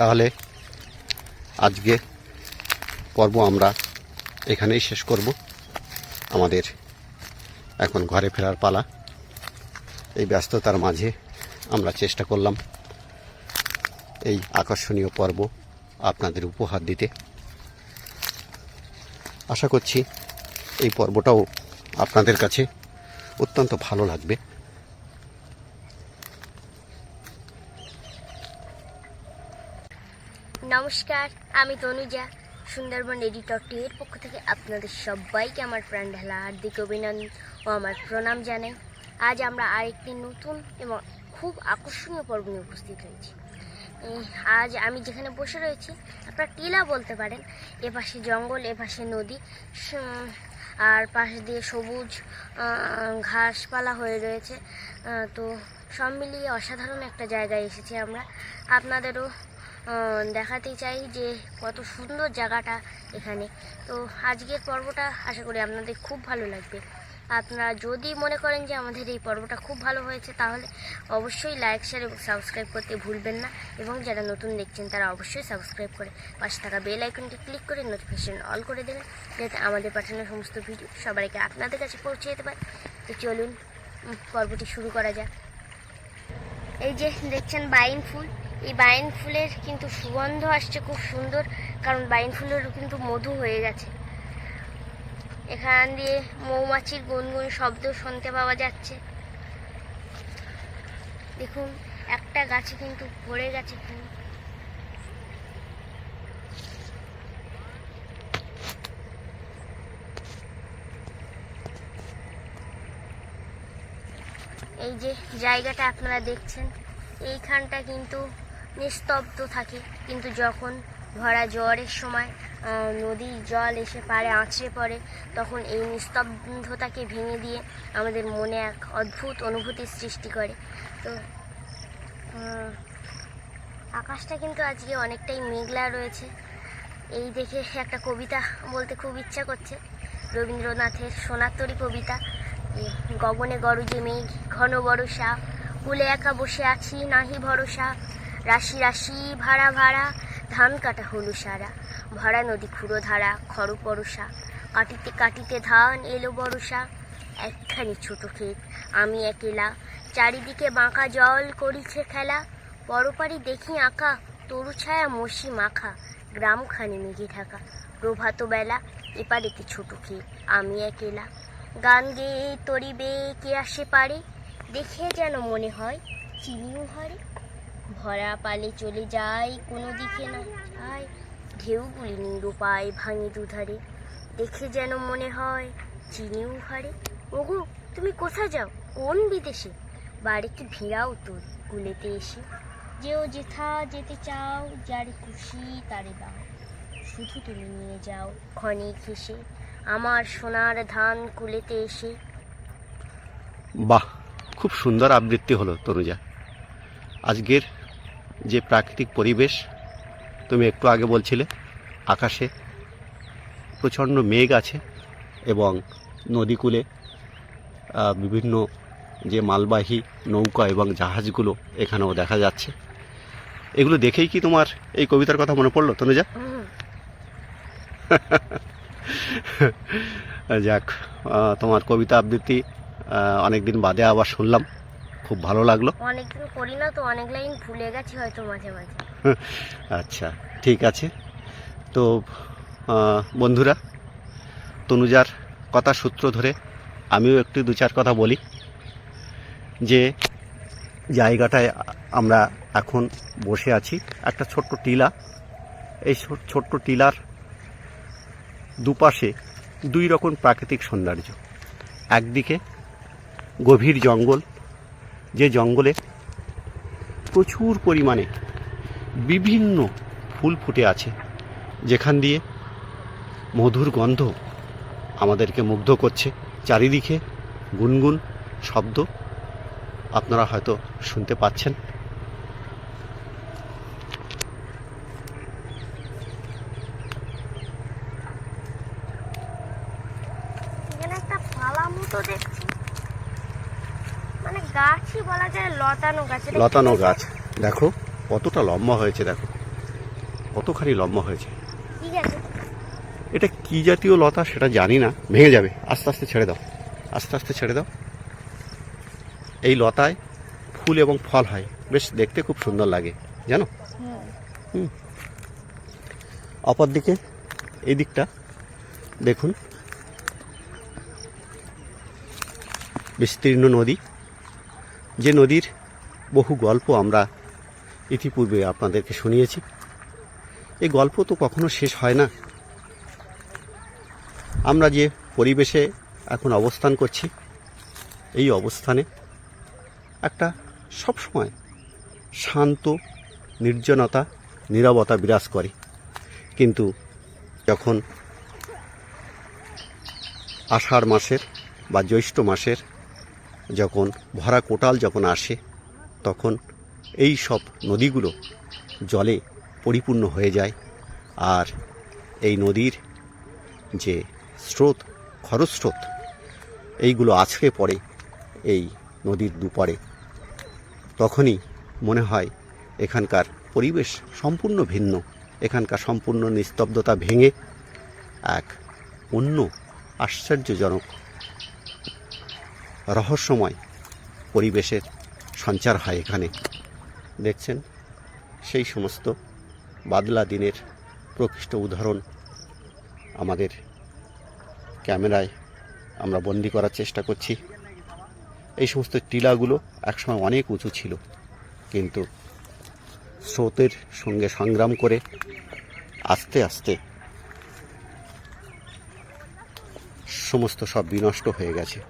তাহলে আজকে পর্ব আমরা এখানেই শেষ করব। আমাদের এখন ঘরে ফেরার পালা। এই ব্যস্ততার মাঝে আমরা চেষ্টা করলাম এই আকর্ষণীয় পর্ব আপনাদের উপহার দিতে। আশা করছি এই পর্বটাও আপনাদের কাছে অত্যন্ত ভালো লাগবে। নমস্কার, আমি তনুজা, সুন্দরবন এডিটর টি এর পক্ষ থেকে আপনাদের সবাইকে আমার প্রাণ ঢালা হার্দিক অভিনন্দন ও আমার প্রণাম জানাই। আজ আমরা আরেকটি নতুন এবং খুব আকর্ষণীয় পর্ব নিয়ে উপস্থিত হয়েছি। আজ আমি যেখানে বসে রয়েছি, আপনারা টিলা বলতে পারেন, এপাশে জঙ্গল, এপাশে নদী আর পাশ দিয়ে সবুজ ঘাসপালা হয়ে রয়েছে। তো সব মিলিয়ে অসাধারণ একটা জায়গায় এসেছি আমরা। আপনাদেরও দেখাতে চাই যে কত সুন্দর জায়গাটা এখানে। তো আজকের পর্বটা আশা করি আপনাদের খুব ভালো লাগবে। আপনারা যদি মনে করেন যে আমাদের এই পর্বটা খুব ভালো হয়েছে, তাহলে অবশ্যই লাইক শেয়ার এবং সাবস্ক্রাইব করতে ভুলবেন না। এবং যারা নতুন দেখছেন, তারা অবশ্যই সাবস্ক্রাইব করে পাশে থাকা বেল আইকনটি ক্লিক করে নোটিফিকেশন অল করে দেবেন, যাতে আমাদের পাঠানো সমস্ত ভিডিও আগে আপনাদের কাছে পৌঁছে যেতে পারে। তো চলুন পর্বটি শুরু করা যাক। এই যে দেখছেন বাইন ফুল। এই বাইন ফুলের কিন্তু সুগন্ধ আসছে খুব সুন্দর, কারণ বাইন ফুলের কিন্তু মধু হয়ে গেছে। এখান দিয়ে মৌমাছির গুনগুন শব্দ শুনতে পাওয়া যাচ্ছে। দেখুন, একটা গাছে কিন্তু ভরে গেছে ফুল। এই যে জায়গাটা আপনারা দেখছেন, এইখানটা কিন্তু নিস্তব্ধ থাকে। কিন্তু যখন ভরা জ্বরের সময় নদীর জল এসে পাড়ে আছড়ে পড়ে, তখন এই নিস্তব্ধতাকে ভেঙে দিয়ে আমাদের মনে এক অদ্ভুত অনুভূতির সৃষ্টি করে। তো আকাশটা কিন্তু আজকে অনেকটাই মেঘলা রয়েছে। এই দেখে একটা কবিতা বলতে খুব ইচ্ছা করছে। রবীন্দ্রনাথের সোনাতরী কবিতা গগনে গরজে মেঘ, ঘন বরষা কুলে একা বসে আছি, নাহি ভরসা রাশি রাশি ভাড়া ভাড়া, ধান কাটা হলু সারা। ভরা নদী খুঁড়ো ধারা খর পরশা কাটিতে কাটিতে ধান এলো বরষা একখানি ছোট ক্ষেত, আমি একেলা। চারিদিকে বাঁকা জল করিছে খেলা পরপারি দেখি আঁকা, তরু ছায়া মসি মাখা। গ্রামখানি মেঘে ঢাকা, প্রভাত বেলা, এপারেতে ছোট ক্ষেত, আমি একেলা। গান গেয়ে তরিবে কে আসে পারে, দেখে যেন মনে হয় চিনিও হরে। ভরা পালে চলে যায় কোনো দিকে না যায় ঢেউগুলি নিরুপায় ভাঙে দুধারে, দেখে যেন মনে হয় চিনিও হারে ওগো, তুমি কোথায় যাও? কোন বিদেশে? বাড়িতে ভিড়াও তোর কুলেতে এসে। যেও যেথা যেতে চাও, যার খুশি তারে দাও। শুধু তুমি নিয়ে যাও ক্ষণে ঘেসে আমার সোনার ধান কুলেতে এসে। বাহ, খুব সুন্দর আবৃত্তি হলো, তনুজা। আজকের যে প্রাকৃতিক পরিবেশ তুমি একটু আগে বলছিলে আকাশে প্রচণ্ড মেঘ আছে এবং নদীকূলে বিভিন্ন যে মালবাহী নৌকা এবং জাহাজগুলো এখানেও দেখা যাচ্ছে। এগুলো দেখেই কি তোমার এই কবিতার কথা মনে পড়ল তনুজা? হুম, যাক তোমার কবিতা আবৃত্তি অনেক দিন বাদে আবার শুনলাম। খুব ভালো লাগল। অনেকদিন করি না তো অনেক লাইন ভুলে গেছি হয়তো মাঝে মাঝে। আচ্ছা ঠিক আছে। তো বন্ধুরা তনুজার কথা সূত্র ধরে আমিও একটু দু চার কথা বলি যে জায়গাটায় আমরা এখন বসে আছি একটা ছোট্ট টিলা। এই ছোট্ট টিলার দুপাশে দুই রকম প্রাকৃতিক সৌন্দর্য। একদিকে গভীর জঙ্গল যে জঙ্গলে প্রচুর পরিমাণে বিভিন্ন ফুল ফুটে আছে, যেখান দিয়ে মধুর গন্ধ আমাদেরকে মুগ্ধ করছে। চারিদিকে গুনগুন শব্দ আপনারা হয়তো শুনতে পাচ্ছেন। একটা মতো গাছই বলা যায় লতানো গাছ? লতানো গাছ? দেখো কতটা লম্বা হয়েছে দেখো। কতখানি লম্বা হয়েছে। এটা কি জাতীয় লতা সেটা জানি না। ভেঙে যাবে। আস্তে আস্তে ছেড়ে দাও। আস্তে আস্তে ছেড়ে দাও। এই লতায় ফুল এবং ফল হয়। বেশ দেখতে খুব সুন্দর লাগে। জানো? হুম। অপরদিকে এই দিকটা দেখুন। বিস্তীর্ণ নদী। যে নদীর বহু গল্প আমরা ইতিপূর্বে আপনাদেরকে শুনিয়েছি। এই গল্প তো কখনো শেষ হয় না। আমরা যে পরিবেশে এখন অবস্থান করছি, এই অবস্থানে একটা সবসময় শান্ত, নির্জনতা, নীরবতা বিরাজ করে। কিন্তু যখন আষাঢ় মাসের বা জ্যৈষ্ঠ মাসের যখন ভরা কোটাল যখন আসে, তখন এই সব নদীগুলো জলে পরিপূর্ণ হয়ে যায়। আর এই নদীর যে স্রোত, খরস্রোত, এইগুলো আছড়ে পড়ে এই নদীর দুপারে তখনই মনে হয় এখানকার পরিবেশ সম্পূর্ণ ভিন্ন, এখানকার সম্পূর্ণ নিস্তব্ধতা ভেঙে এক অন্য আশ্চর্যজনক রহস্যময় পরিবেশের সঞ্চার হয় এখানে। দেখছেন? সেই সমস্ত বাদলা দিনের প্রকৃষ্ট উদাহরণ আমাদের ক্যামেরায় আমরা বন্দি করার চেষ্টা করছি। এই সমস্ত টিলাগুলো একসময় অনেক উঁচু ছিল, কিন্তু স্রোতের সঙ্গে সংগ্রাম করে আস্তে আস্তে সমস্ত সব বিনষ্ট হয়ে গেছে।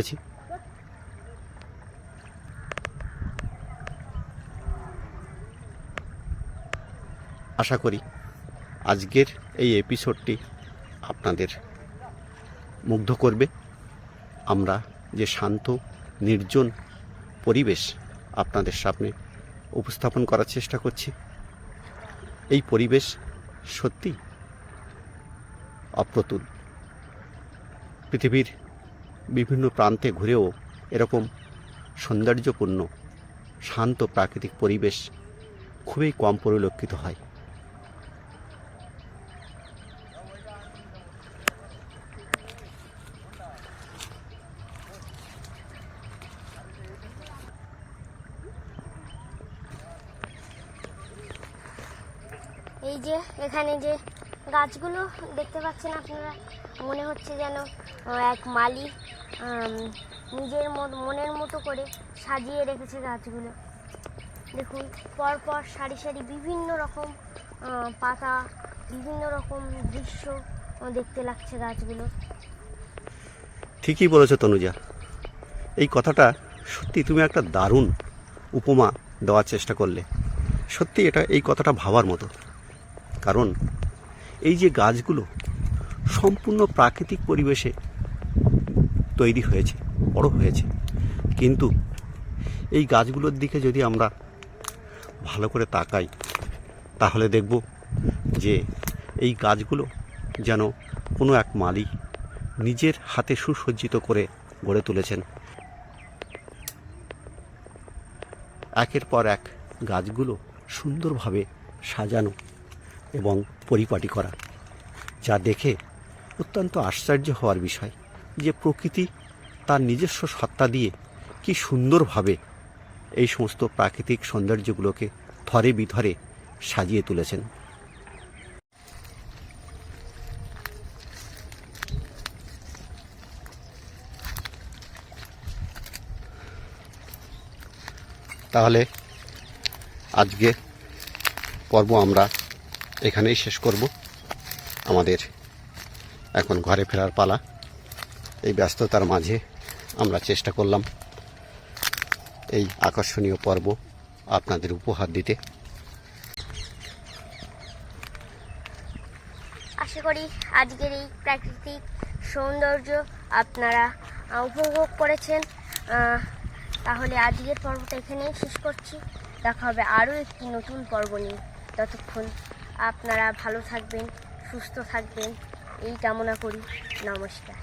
আছি। আশা করি আজকের এই এপিসোডটি আপনাদের মুগ্ধ করবে আমরা যে শান্ত, নির্জন পরিবেশ আপনাদের সামনে উপস্থাপন করার চেষ্টা করছি, এই পরিবেশ সত্যি অপ্রতুল পৃথিবীর বিভিন্ন প্রান্তে ঘুরেও এরকম সৌন্দর্যপূর্ণ, শান্ত প্রাকৃতিক পরিবেশ খুবই কম পরিলক্ষিত হয়। এই যে, এখানে যে গাছগুলো দেখতে পাচ্ছেন আপনারা মনে হচ্ছে যেন এক মালি নিজের মনের মতো করে সাজিয়ে রেখেছে গাছগুলো। দেখুন, পরপর সারি সারি বিভিন্ন রকম পাতা, বিভিন্ন রকম দৃশ্য দেখতে লাগছে গাছগুলো। ঠিকই বলেছ তনুজা। এই কথাটা সত্যি তুমি একটা দারুণ উপমা দেওয়ার চেষ্টা করলে। সত্যি এটা এই কথাটা ভাবার মতো। কারণ এই যে গাছগুলো সম্পূর্ণ প্রাকৃতিক পরিবেশে তৈরি হয়েছে, বড় হয়েছে। কিন্তু এই গাছগুলোর দিকে যদি আমরা ভালো করে তাকাই, তাহলে দেখব যে এই গাছগুলো যেন কোনো এক মালিক নিজের হাতে সুসজ্জিত করে গড়ে তুলেছেন। একের পর এক গাছগুলো সুন্দরভাবে সাজানো এবং পরিপাটি করা, যা দেখে অত্যন্ত আশ্চর্য হওয়ার বিষয় যে প্রকৃতি তার নিজস্ব সত্তা দিয়ে কি সুন্দরভাবে এই সমস্ত প্রাকৃতিক সৌন্দর্যগুলোকে থরে বিধরে সাজিয়ে তুলেছেন। তাহলে আজকে পর্ব আমরা এখানেই শেষ করব। আমাদের এখন ঘরে ফেরার পালা। এই ব্যস্ততার মাঝে আমরা চেষ্টা করলাম এই আকর্ষণীয় পর্ব আপনাদের উপহার দিতে। আশা করি আজকের এই প্রাকৃতিক সৌন্দর্য আপনারা উপভোগ করেছেন। তাহলে আজকের পর্বটা এখানেই শেষ করছি। দেখা হবে আরও একটি নতুন পর্ব নিয়ে। ততক্ষণ আপনারা ভালো থাকবেন, সুস্থ থাকবেন। এই কামনা করি। নমস্কার।